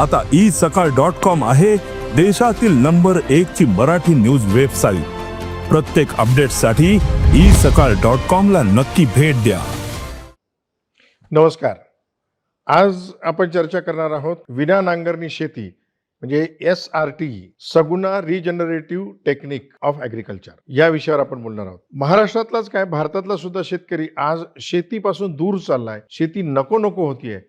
आता ई सकाळ dot com आहे देशातील नंबर एक ची मराठी न्यूज वेबसाईट. प्रत्येक अपडेटसाठी ई सकाळ डॉट कॉम ला नक्की भेट द्या. नमस्कार. आज आपण चर्चा करणार आहोत विना नांगरणी शेती म्हणजे S R T Saguna regenerative technique of agriculture या विषयावर आपण बोलणार आहोत. महाराष्ट्रातलाच काय भारतातला सुद्धा शेतकरी आज शेतीपासून दूर चाललाय. शेती नको नको होतीये.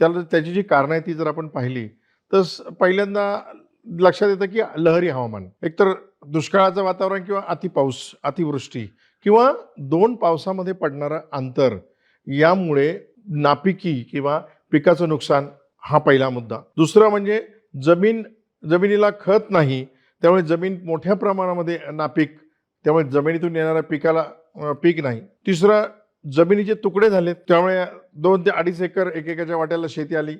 त्याला त्याची जी कारणं आहे ती जर आपण पाहिली तर पहिल्यांदा लक्षात येतं की लहरी हवामान. एकतर दुष्काळाचं वातावरण किंवा अतिपाऊस अतिवृष्टी किंवा दोन पावसामध्ये पडणारं अंतर यामुळे नापिकी किंवा पिकाचं नुकसान हा पहिला मुद्दा. दुसरा म्हणजे जमीन जमिनीला खत नाही त्यामुळे जमीन मोठ्या प्रमाणामध्ये नापीक त्यामुळे जमिनीतून येणाऱ्या पिकाला पीक नाही. तिसरं जमिनीचे तुकडे झाले त्यामुळे दोन ते अडीच एकर एकेकाच्या वाट्याला शेती आली.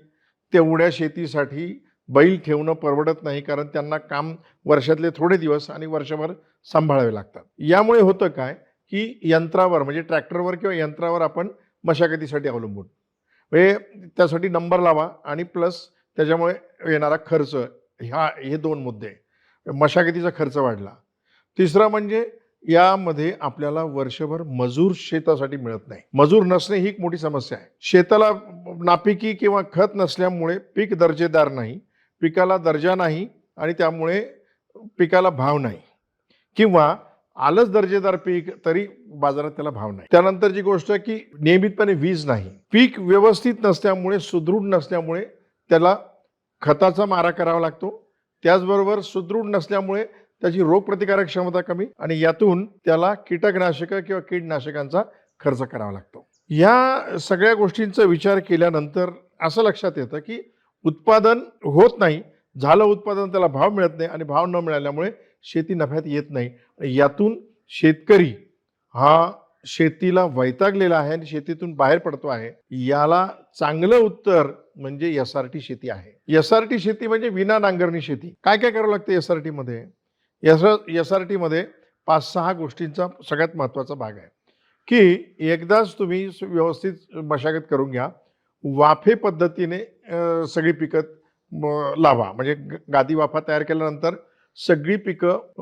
तेवढ्या शेतीसाठी बैल ठेवणं परवडत नाही कारण त्यांना काम वर्षातले थोडे दिवस आणि वर्षभर सांभाळावे लागतात. यामुळे होतं काय की यंत्रावर म्हणजे ट्रॅक्टरवर किंवा यंत्रावर आपण मशागतीसाठी अवलंबून. म्हणजे त्यासाठी नंबर लावा आणि प्लस त्याच्यामुळे येणारा खर्च ह्या हे दोन मुद्दे मशागतीचा खर्च वाढला. तिसरा म्हणजे यामध्ये आपल्याला वर्षभर मजूर शेतासाठी मिळत नाही. मजूर नसणे ही एक मोठी समस्या आहे. शेताला नापिकी किंवा खत नसल्यामुळे पीक दर्जेदार नाही. पिकाला दर्जा नाही आणि त्यामुळे पिकाला भाव नाही. किंवा आलंच दर्जेदार पीक तरी बाजारात त्याला भाव नाही. त्यानंतर जी गोष्ट की नियमितपणे वीज नाही. पीक व्यवस्थित नसल्यामुळे सुदृढ नसल्यामुळे त्याला खताचा मारा करावा लागतो. त्याचबरोबर सुदृढ नसल्यामुळे त्याची रोगप्रतिकारक क्षमता कमी आणि यातून त्याला कीटकनाशकं किंवा कीटनाशकांचा खर्च करावा लागतो. या सगळ्या गोष्टींचा विचार केल्यानंतर असं लक्षात येतं की उत्पादन होत नाही झालं उत्पादन त्याला भाव मिळत नाही आणि भाव न मिळाल्यामुळे शेती नफ्यात येत नाही. यातून शेतकरी हा शेतीला वैतागलेला आहे आणि शेतीतून बाहेर पडतो आहे याला चांगलं उत्तर म्हणजे एस आर टी शेती आहे. एस आर टी शेती म्हणजे विना नांगरणी शेती. काय काय करावं लागतं एस आर टीमध्ये एस एस आर टीमध्ये पाच सहा गोष्टींचा सगळ्यात महत्त्वाचा भाग आहे. की एकदाच तुम्ही व्यवस्थित मशागत करून घ्या. वाफे पद्धतीने सगळी पिकं लावा. म्हणजे ग- गादी वाफा तयार केल्यानंतर सगळी पिकं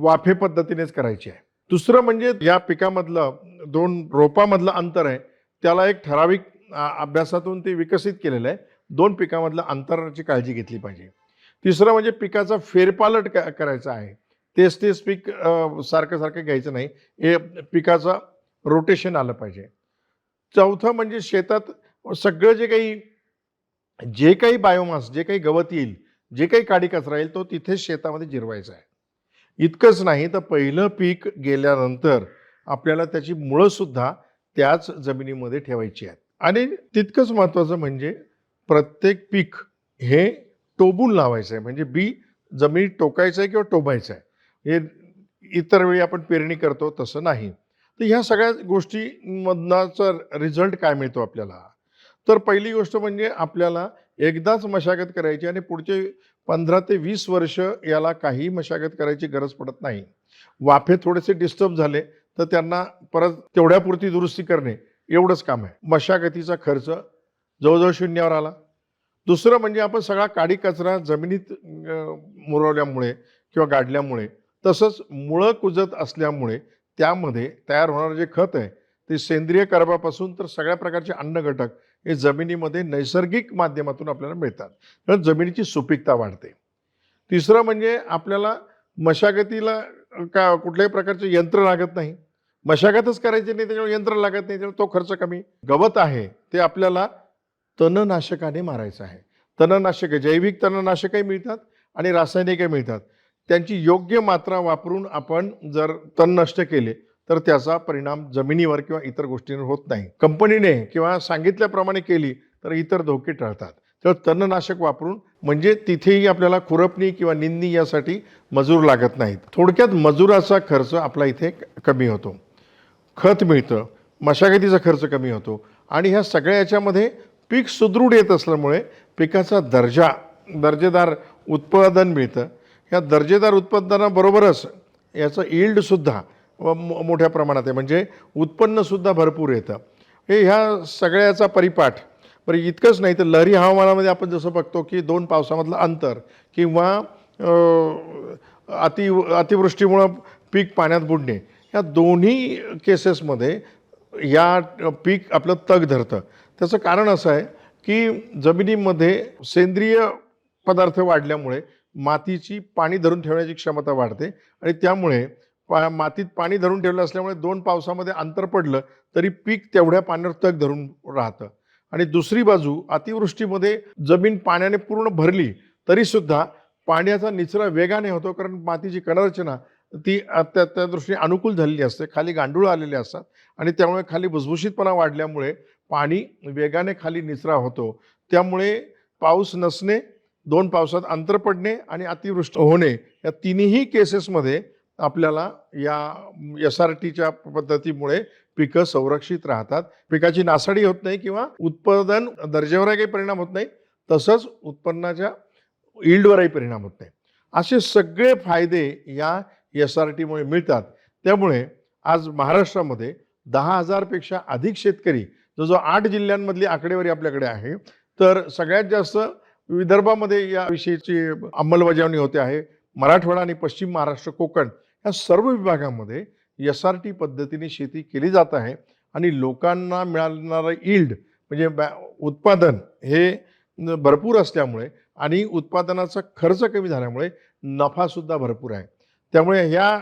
वाफे पद्धतीनेच करायची आहे. दुसरं म्हणजे या पिकामधलं दोन रोपामधलं अंतर आहे त्याला एक ठराविक अभ्यासातून ते विकसित केलेलं आहे. दोन पिकामधलं अंतराची काळजी घेतली पाहिजे. तिसरं म्हणजे पिकाचा फेरपालट क- करायचा आहे. तेच तेच पीक सारखं सारखं घ्यायचं नाही. हे पिकाचं रोटेशन आलं पाहिजे. चौथं म्हणजे शेतात सगळं जे काही जे काही बायोमास जे काही गवत येईल जे काही काडी कचरा येईल तो तिथेच शेतामध्ये जिरवायचा आहे. इतकंच नाही तर पहिलं पीक गेल्यानंतर आपल्याला त्याची मुळंसुद्धा त्याच जमिनीमध्ये ठेवायची आहेत. आणि तितकंच महत्त्वाचं म्हणजे प्रत्येक पीक हे टोबून लावायचं आहे म्हणजे बी जमिनीत टोकायचं आहे किंवा टोबायचं आहे हे इतर वेळी आपण पेरणी करतो तसं नाही. तर ह्या सगळ्या गोष्टीमधनाचा रिझल्ट काय मिळतो आपल्याला? तर पहिली गोष्ट म्हणजे आपल्याला एकदाच मशागत करायची आणि पुढचे पंधरा ते वीस वर्ष याला काही मशागत करायची गरज पडत नाही. वाफे थोडेसे डिस्टर्ब झाले तर त्यांना परत तेवढ्यापुरती दुरुस्ती करणे एवढंच काम आहे. मशागतीचा खर्च जवळजवळ शून्यावर आला. दुसरं म्हणजे आपण सगळा काडी कचरा जमिनीत मुरवल्यामुळे किंवा गाडल्यामुळे तसंच मुळं कुजत असल्यामुळे त्यामध्ये तयार होणारं जे खत आहे ते सेंद्रिय कर्बापासून तर सगळ्या प्रकारचे अन्न घटक हे जमिनीमध्ये नैसर्गिक माध्यमातून आपल्याला मिळतात. तर जमिनीची सुपीकता वाढते. तिसरं म्हणजे आपल्याला मशागतीला का कुठल्याही प्रकारचे यंत्र लागत नाही. मशागतच करायची नाही त्याच्यामुळे यंत्र लागत नाही त्यामुळे तो खर्च कमी. गवत आहे ते आपल्याला तणनाशकाने मारायचं आहे. तणनाशकं जैविक तणनाशकही मिळतात आणि रासायनिकही मिळतात. त्यांची योग्य मात्रा वापरून आपण जर तण नष्ट केले तर त्याचा परिणाम जमिनीवर किंवा इतर गोष्टींवर होत नाही. कंपनीने किंवा सांगितल्याप्रमाणे केली तर इतर धोके टळतात. तर तणनाशक वापरून म्हणजे तिथेही आपल्याला खुरपणी किंवा निंदणी यासाठी मजूर लागत नाहीत. थोडक्यात मजुराचा खर्च आपला इथे कमी होतो. खत मिळतं मशागतीचा खर्च कमी होतो आणि ह्या सगळ्या याच्यामध्ये पीक सुदृढ येत असल्यामुळे पिकाचा दर्जा दर्जेदार उत्पादन मिळतं. ह्या दर्जेदार उत्पादनाबरोबरच याचं यील्डसुद्धा मोठ्या प्रमाणात आहे. म्हणजे उत्पन्नसुद्धा भरपूर येतं. हे ह्या सगळ्याचा परिपाठ. बरं इतकंच नाही तर लहरी हवामानामध्ये आपण जसं बघतो की दोन पावसामधलं अंतर किंवा अति अतिवृष्टीमुळं पीक पाण्यात बुडणे. या दोन्ही केसेसमध्ये या पीक आपलं तग धरतं. त्याचं कारण असं आहे की जमिनीमध्ये सेंद्रिय पदार्थ वाढल्यामुळे मातीची पाणी धरून ठेवण्याची क्षमता वाढते आणि त्यामुळे पा मातीत पाणी धरून ठेवलं असल्यामुळे दोन पावसामध्ये अंतर पडलं तरी पीक तेवढ्या पाण्यावर तग धरून राहतं. आणि दुसरी बाजू अतिवृष्टीमध्ये जमीन पाण्याने पूर्ण भरली तरीसुद्धा पाण्याचा निचरा वेगाने होतो कारण मातीची कणरचना ती त्या त्या दृष्टीने अनुकूल झालेली असते. खाली गांडूळ आलेले असतात आणि त्यामुळे खाली भुसभुशीतपणा वाढल्यामुळे पाणी वेगाने खाली निचरा होतो. त्यामुळे पाऊस नसणे दोन पावसात अंतर पडणे आणि अतिवृष्टी होणे या तिन्ही केसेसमध्ये आपल्याला या एस आर टीच्या पद्धतीमुळे पिकं संरक्षित राहतात. पिकाची नासाडी होत नाही किंवा उत्पादन दर्जेवरही काही परिणाम होत नाही तसंच उत्पन्नाच्या इल्डवरही परिणाम होत नाही. असे सगळे फायदे या एस आर टीमुळे मिळतात. त्यामुळे आज महाराष्ट्रामध्ये दहा हजारपेक्षा अधिक शेतकरी जो जो आठ जिल्ह्यांमधली आकडेवारी आपल्याकडे आहे तर सगळ्यात जास्त विदर्भामध्ये या विषयीची अंमलबजावणी होते आहे. मराठवाडा आणि पश्चिम महाराष्ट्र कोकण या सर्व विभागामध्ये एस आर टी पद्धतीने शेती केली जात आहे आणि लोकांना मिळणारं इल्ड म्हणजे बॅ उत्पादन हे भरपूर असल्यामुळे आणि उत्पादनाचा खर्च कमी झाल्यामुळे नफासुद्धा भरपूर आहे. त्यामुळे ह्या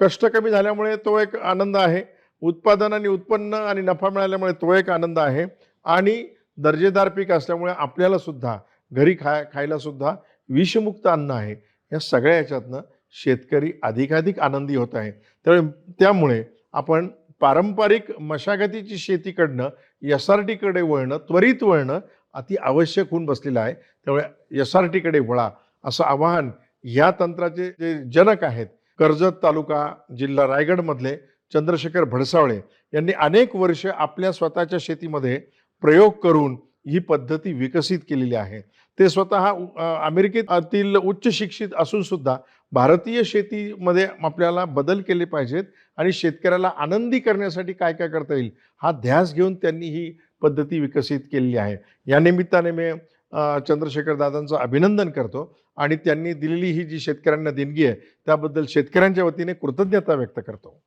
कष्ट कमी झाल्यामुळे तो एक आनंद आहे. उत्पादन आणि उत्पन्न आणि नफा मिळाल्यामुळे तो एक आनंद आहे. आणि दर्जेदार पीक असल्यामुळे आपल्याला सुद्धा घरी खाय खायला सुद्धा विषमुक्त अन्न आहे. या सगळ्या याच्यातनं शेतकरी अधिकाधिक आनंदी होत आहे. त्यामुळे त्यामुळे आपण पारंपरिक मशागतीची शेतीकडनं एस आर टीकडे वळणं त्वरित वळणं अति आवश्यक होऊन बसलेलं आहे. त्यामुळे एस आर टीकडे वळा असं आवाहन ह्या तंत्राचे जे जनक आहेत कर्जत तालुका जिल्हा रायगडमधले चंद्रशेखर भडसावळे यांनी अनेक वर्ष आपल्या स्वतःच्या शेतीमध्ये प्रयोग करून ही पद्धती विकसित केलेली आहे. ते स्वतः अमेरिकेतील उच्च शिक्षित असून सुद्धा भारतीय शेतीमध्ये आपल्याला बदल केले पाहिजेत आणि शेतकऱ्याला आनंदी करण्यासाठी काय काय करता येईल हा ध्यास घेऊन त्यांनी ही पद्धती विकसित केलेली आहे. या निमित्ताने मी चंद्रशेखर दादांचं अभिनंदन करतो आणि त्यांनी दिलेली ही जी शेतकऱ्यांना देणगी आहे त्याबद्दल शेतकऱ्यांच्या वतीने कृतज्ञता व्यक्त करतो.